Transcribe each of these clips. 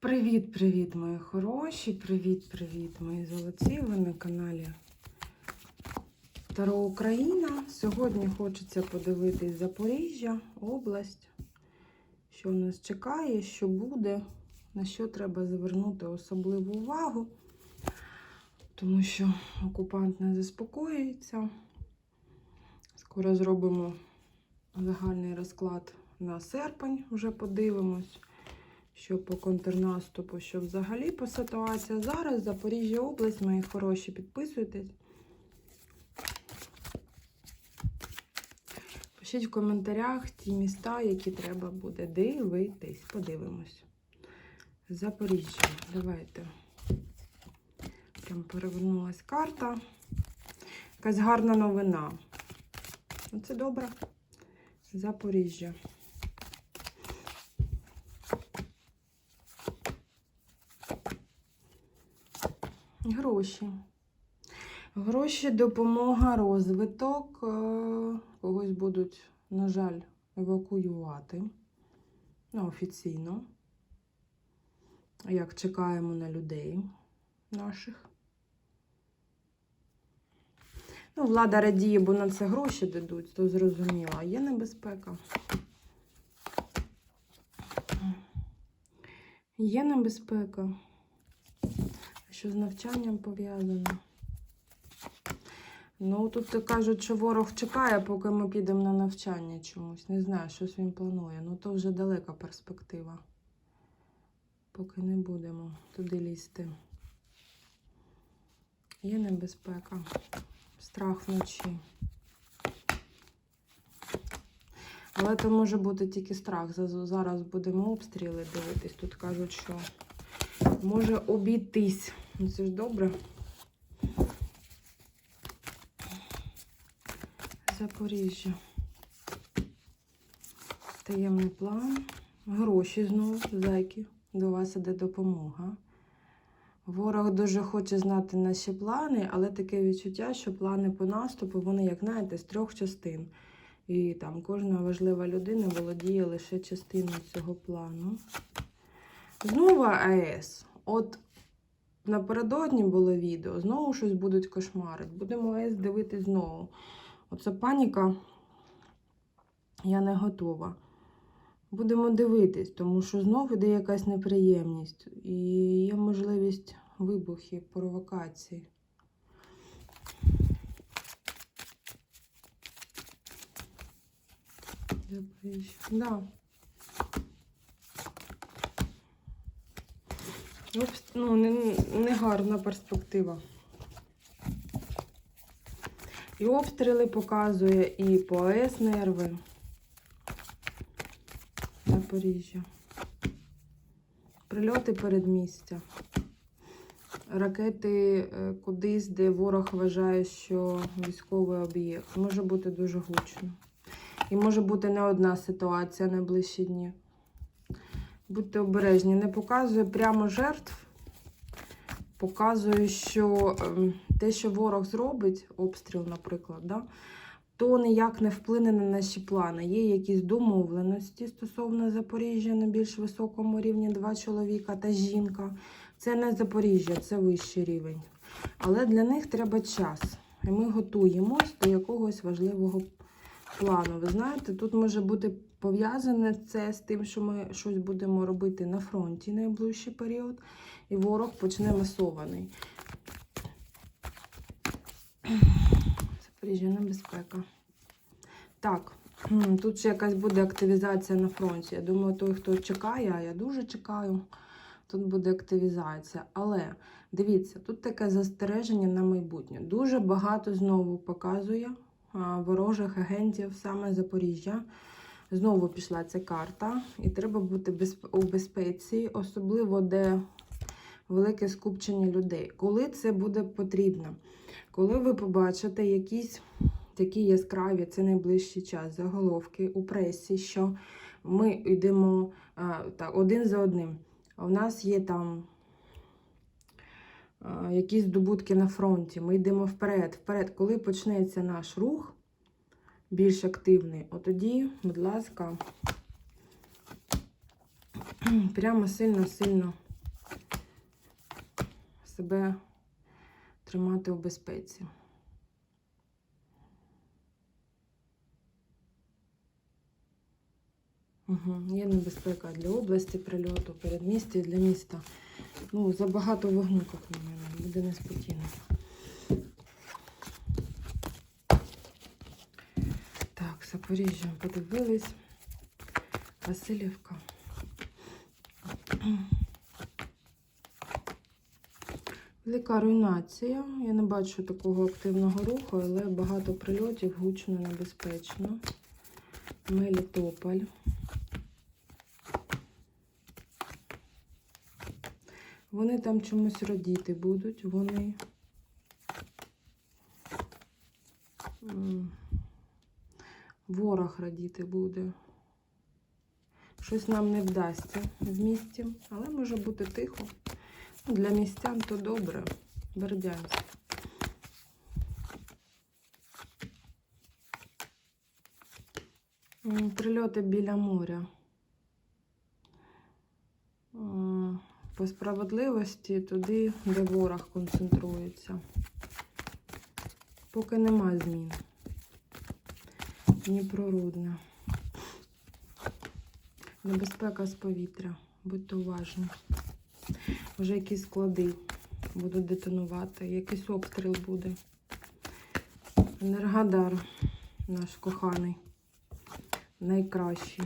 Привіт-привіт, мої хороші! Привіт-привіт, мої золоті! Ви на каналі Таро Україна. Сьогодні хочеться подивитись Запоріжжя, область, що нас чекає, що буде, на що треба звернути особливу увагу, тому що окупант не заспокоюється. Скоро зробимо загальний розклад на серпень, вже подивимось що по контрнаступу, що взагалі по ситуації. Зараз Запоріжжя область, мої хороші, підписуйтесь. Пишіть в коментарях ті міста, які треба буде дивитись. Подивимось. Запоріжжя. Давайте. Прям перевернулась карта. Якась гарна новина. Оце добре. Запоріжжя. Гроші. Гроші, допомога, розвиток. Е, Когось будуть, на жаль, евакуювати. Ну, офіційно. Як чекаємо на людей наших. Ну, влада радіє, бо на це гроші дадуть, то зрозуміло. Є небезпека. Є небезпека що з навчанням пов'язано. Ну, тут кажуть, що ворог чекає, поки ми підемо на навчання чомусь. Не знаю, щось він планує. Ну, то вже далека перспектива. Поки не будемо туди лізти. Є небезпека, страх вночі. Але це може бути тільки страх. Зараз будемо обстріли дивитись. Тут кажуть, що може обійтись. Ну, це ж добре. Запоріжжя. Таємний план. Гроші знову, зайки. До вас іде допомога. Ворог дуже хоче знати наші плани, але таке відчуття, що плани по наступу, вони, як знаєте, з трьох частин. І там кожна важлива людина володіє лише частиною цього плану. Знову АЕС. От напередодні було відео, знову щось будуть кошмарити. Будемо АЕС дивитись знову. Оце паніка, я не готова. Будемо дивитись, тому що знову йде якась неприємність. І є можливість вибухів, провокацій. Да. Ну, не, не гарна перспектива. І обстріли показує, і по нерви. Запоріжжя. Прильоти передмістя. Ракети е, кудись, де ворог вважає, що військовий об'єкт. Може бути дуже гучно. І може бути не одна ситуація найближчі дні. Будьте обережні, не показує прямо жертв. Показує, що ем, те, що ворог зробить, обстріл, наприклад, да, то ніяк не вплине на наші плани. Є якісь домовленості стосовно Запоріжжя на більш високому рівні два чоловіка та жінка. Це не Запоріжжя, це вищий рівень. Але для них треба час. І ми готуємось до якогось важливого плану. Ви знаєте, тут може бути пов'язане це з тим, що ми щось будемо робити на фронті найближчий період, і ворог почне масований. Запоріжжя небезпека. Так, тут ще якась буде активізація на фронті. Я думаю, той, хто чекає, а я дуже чекаю, тут буде активізація. Але дивіться, тут таке застереження на майбутнє. Дуже багато знову показує ворожих агентів саме Запоріжжя. Знову пішла ця карта, і треба бути у безпеці, особливо де велике скупчення людей. Коли це буде потрібно? Коли ви побачите якісь такі яскраві, це найближчий час, заголовки у пресі, що ми йдемо так, один за одним. У нас є там якісь добутки на фронті. Ми йдемо вперед. Вперед, коли почнеться наш рух більш активний, отоді, будь ласка, прямо сильно-сильно себе тримати у безпеці. Угу. Є небезпека для області прильоту, передмістя і для міста. Ну, забагато вогню, як мене, буде неспокійно. Так, Запоріжжя подивились. Васильівка. Велика руйнація. Я не бачу такого активного руху, але багато прильотів, гучно, небезпечно. Мелітополь. Вони там чомусь радіти будуть, вони. Ворог радіти буде. Щось нам не вдасться в місті, але може бути тихо. Ну, Для містян то добре. Бердянськ. Прильоти біля моря. По справедливості туди, де ворог концентрується. Поки нема змін. Дніпрорудне. Небезпека з повітря. Будьте уважні. Вже якісь склади будуть детонувати, якийсь обстріл буде. Енергодар наш коханий. Найкращий.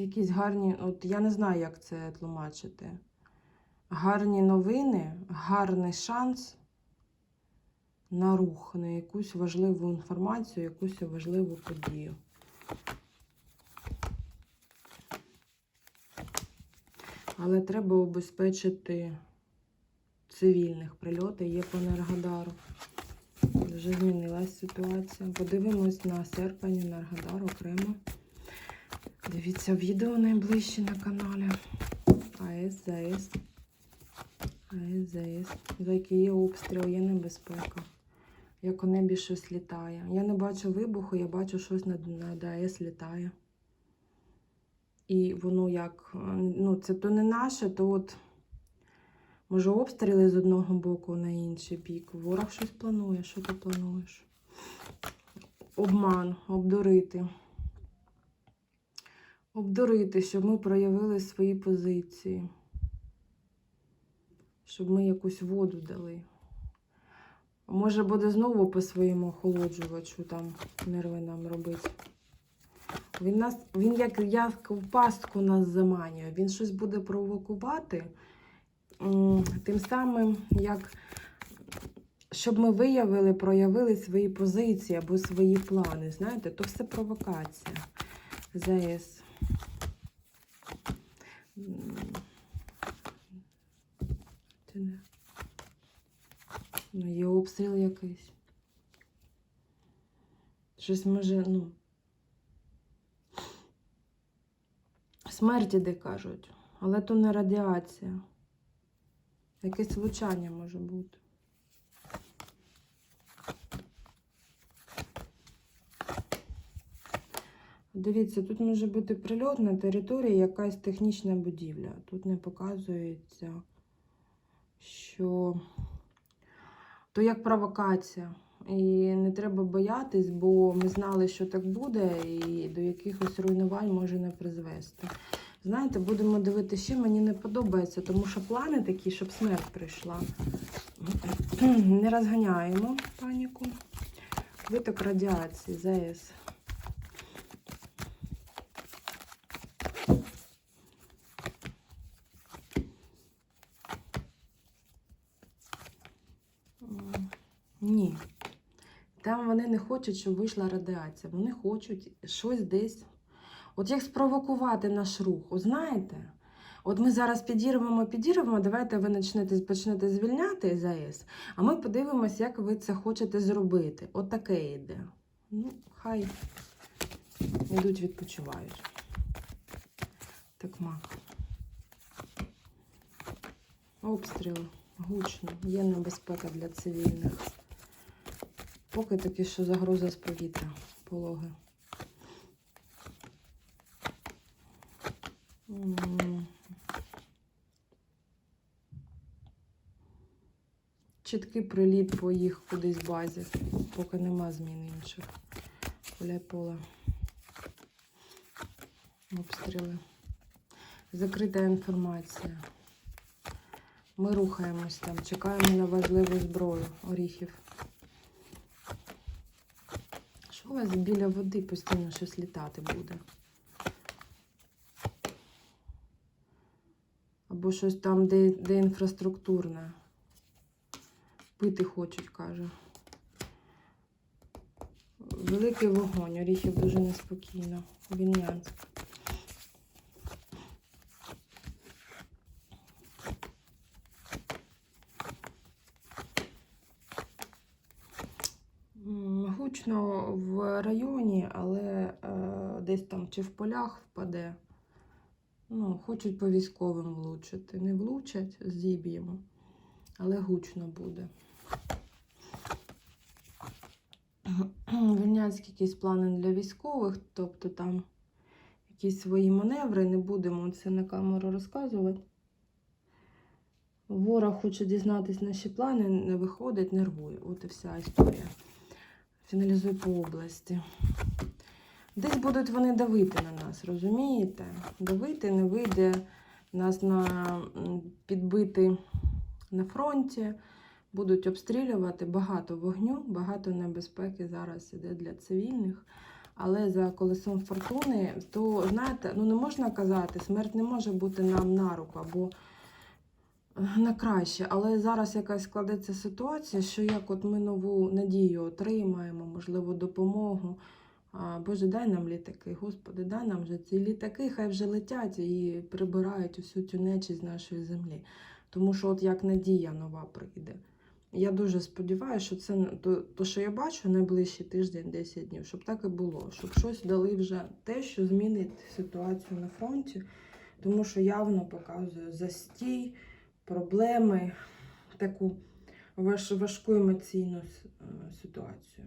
Якісь гарні, от я не знаю, як це тлумачити. Гарні новини, гарний шанс на рух, на якусь важливу інформацію, якусь важливу подію. Але треба обезпечити цивільних прильоти є по Енергодару. Вже змінилась ситуація. Подивимось на серпень Енергодар окремо. Дивіться відео найближче на каналі. АЕС, ЗАЕС. АЕС, ЗАЕС. За які є обстріл, є небезпека. Як у небі щось літає. Я не бачу вибуху, я бачу щось над, над АЕС літає. І воно як, ну, це то не наше, то от, може, обстріли з одного боку на інший бік. Ворог щось планує. Що ти плануєш? Обман, обдурити. Обдурити, щоб ми проявили свої позиції. Щоб ми якусь воду дали. Може, буде знову по своєму охолоджувачу там нерви нам робити. Він нас, він як, як в пастку нас заманює. Він щось буде провокувати. Тим самим, як щоб ми виявили, проявили свої позиції або свої плани. Знаєте, то все провокація. ЗАЕС. М, Це не. Ну, є обстріл якийсь. Щось може, ну. Смерті, де кажуть, але то не радіація. Якесь влучання може бути. Дивіться, тут може бути прильот на території якась технічна будівля. Тут не показується, що то як провокація. І не треба боятись, бо ми знали, що так буде, і до якихось руйнувань може не призвести. Знаєте, будемо дивитися ще, мені не подобається, тому що плани такі, щоб смерть прийшла. Не розганяємо паніку. Виток радіації, ЗАЕС. Ні. Там вони не хочуть, щоб вийшла радіація. Вони хочуть щось десь. От як спровокувати наш рух, от знаєте? От ми зараз підірвемо, підірвемо, давайте ви почнете, почнете звільняти ЗАЕС, а ми подивимось, як ви це хочете зробити. От таке йде. Ну, хай йдуть, відпочивають. Так мак. Обстріл гучно, є небезпека для цивільних. Поки таки, що загроза з повітря, пологи. Чіткий приліт по їх кудись базі, поки нема змін інших. Гуляй поле. Обстріли. Закрита інформація. Ми рухаємось там, чекаємо на важливу зброю оріхів. Що у вас біля води постійно щось літати буде? Або щось там, де, де інфраструктурне. Пити хочуть, каже. Великий вогонь, оріхів дуже неспокійно. Вільнянськ. М, Гучно в районі, але е, десь там чи в полях впаде. Ну, хочуть по військовим влучити. Не влучать, зіб'ємо, але гучно буде. Вільнянські якісь плани для військових, тобто там якісь свої маневри, не будемо це на камеру розказувати. Ворог хоче дізнатись наші плани, не виходить, нервує. От і вся історія. Фіналізуй по області. Десь будуть вони давити на нас, розумієте? Давити не вийде нас на підбити на фронті, будуть обстрілювати багато вогню, багато небезпеки зараз іде для цивільних. Але за колесом фортуни, то знаєте, ну не можна казати, смерть не може бути нам на руку або на краще. Але зараз якась складеться ситуація, що як от ми нову надію отримаємо, можливо, допомогу. Боже, дай нам літаки, Господи, дай нам вже ці літаки, хай вже летять і прибирають усю цю нечість з нашої землі. Тому що, от як надія нова прийде. Я дуже сподіваюся, що це то, то, що я бачу найближчий тиждень, 10 днів, щоб так і було, щоб щось дали вже те, що змінить ситуацію на фронті, тому що явно показує застій, проблеми, таку важ, важку емоційну е, ситуацію.